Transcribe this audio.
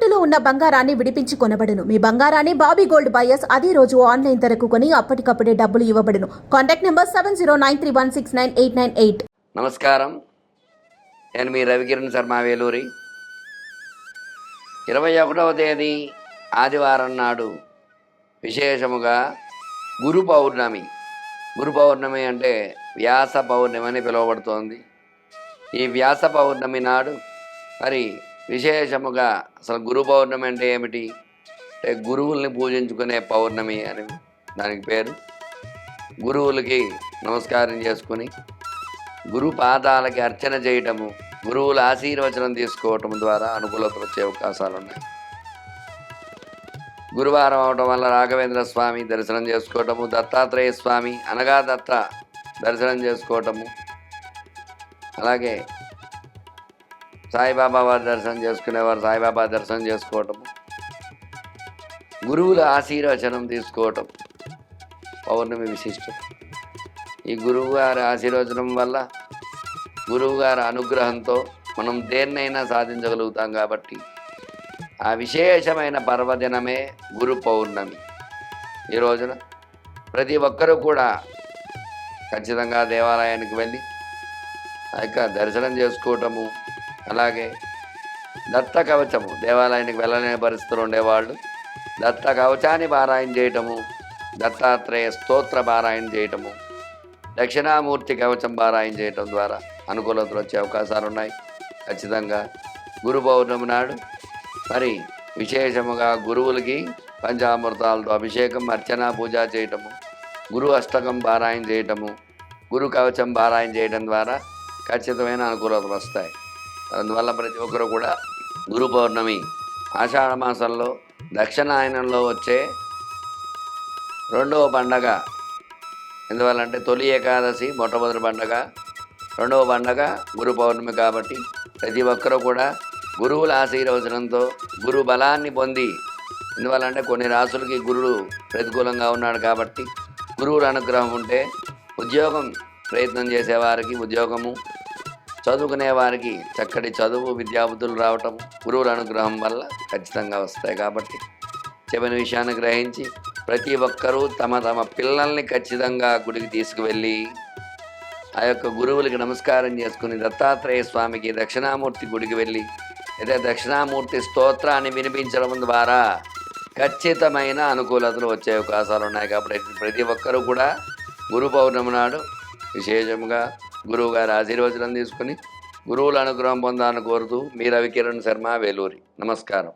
తాకట్టులో ఉన్న బంగారాన్ని విడిపించి కొనబడును. మీ బంగారాన్ని బాబీ గోల్డ్ బయర్స్ అదే రోజు ఆన్లైన్ ధరకు కొని అప్పటికప్పుడే డబ్బులు ఇవ్వబడును. Contact number seven zero nine three one six nine eight nine eight. నమస్కారం. నేను మీ రవికిరణ్ శర్మ వేలూరి. ఇరవై ఒకటవ తేదీ ఆదివారం నాడు విశేషముగా గురు పౌర్ణమి. గురు పౌర్ణమి అంటే వ్యాస పౌర్ణమి అని పిలువబడుతోంది. ఈ వ్యాస పౌర్ణమి నాడు మరి విశేషముగా అసలు గురు పౌర్ణమి అంటే ఏమిటి? అంటే గురువుల్ని పూజించుకునే పౌర్ణమి అని దానికి పేరు. గురువులకి నమస్కారం చేసుకుని గురు పాదాలకి అర్చన చేయటము గురువుల ఆశీర్వచనం తీసుకోవటం ద్వారా అనుకూలత వచ్చే అవకాశాలు ఉన్నాయి. గురువారం అవటం వల్ల రాఘవేంద్ర స్వామి దర్శనం చేసుకోవటము దత్తాత్రేయ స్వామి అనగా దత్త దర్శనం చేసుకోవటము అలాగే సాయిబాబా వారి దర్శనం చేసుకునేవారు సాయిబాబా దర్శనం చేసుకోవటము గురువుల ఆశీర్వచనం తీసుకోవటం. పౌర్ణమి విశిష్టం. ఈ గురువు గారి ఆశీర్వచనం వల్ల గురువు గారి అనుగ్రహంతో మనం దేన్నైనా సాధించగలుగుతాం కాబట్టి ఆ విశేషమైన పర్వదినమే గురు పౌర్ణమి. ఈ రోజున ప్రతి ఒక్కరూ కూడా ఖచ్చితంగా దేవాలయానికి వెళ్ళి ఆ యొక్క దర్శనం చేసుకోవటము అలాగే దత్త కవచము దేవాలయానికి వెళ్ళలేని పరిస్థితులు ఉండేవాళ్ళు. దత్త కవచాన్ని పారాయణ చేయటము దత్తాత్రేయ స్తోత్ర పారాయణ చేయటము దక్షిణామూర్తి కవచం పారాయణ చేయటం ద్వారా అనుకూలతలు వచ్చే అవకాశాలు ఉన్నాయి ఖచ్చితంగా గురు పౌర్ణమి నాడు మరి విశేషముగా గురువులకి పంచామృతాలతో అభిషేకం అర్చన పూజ చేయటము గురు అష్టకం పారాయణ చేయటము గురు కవచం పారాయణ చేయడం ద్వారా ఖచ్చితమైన అనుకూలతలు వస్తాయి. అందువల్ల ప్రతి ఒక్కరు కూడా గురు పౌర్ణమి ఆషాఢ మాసంలో దక్షిణాయనంలో వచ్చే రెండవ పండగ. ఎందువల్లంటే తొలి ఏకాదశి మొట్టమొదటి పండగ రెండవ పండగ గురు పౌర్ణమి కాబట్టి ప్రతి ఒక్కరూ కూడా గురువుల ఆశీర్వచనంతో గురు బలాన్ని పొంది ఎందువల్లంటే కొన్ని రాసులకి గురుడు ప్రతికూలంగా ఉన్నాడు కాబట్టి గురువుల అనుగ్రహం ఉంటే ఉద్యోగం ప్రయత్నం చేసేవారికి ఉద్యోగము చదువుకునే వారికి చక్కటి చదువు విద్యాబుద్ధులు రావటం గురువుల అనుగ్రహం వల్ల ఖచ్చితంగా వస్తాయి కాబట్టి చెప్పిన విషయాన్ని గ్రహించి ప్రతి ఒక్కరూ తమ తమ పిల్లల్ని ఖచ్చితంగా గుడికి తీసుకువెళ్ళి ఆ యొక్క గురువులకి నమస్కారం చేసుకుని దత్తాత్రేయ స్వామికి దక్షిణామూర్తి గుడికి వెళ్ళి అయితే దక్షిణామూర్తి స్తోత్రాన్ని వినిపించడం ద్వారా ఖచ్చితమైన అనుకూలతలు వచ్చే అవకాశాలు ఉన్నాయి. కాబట్టి ప్రతి ఒక్కరూ కూడా గురు పౌర్ణమి నాడు విశేషంగా గురువు గారి ఆశీర్వచనం తీసుకుని గురువుల అనుగ్రహం పొందాలని కోరుతూ మీ రవికిరణ్ శర్మ వేలూరి. నమస్కారం.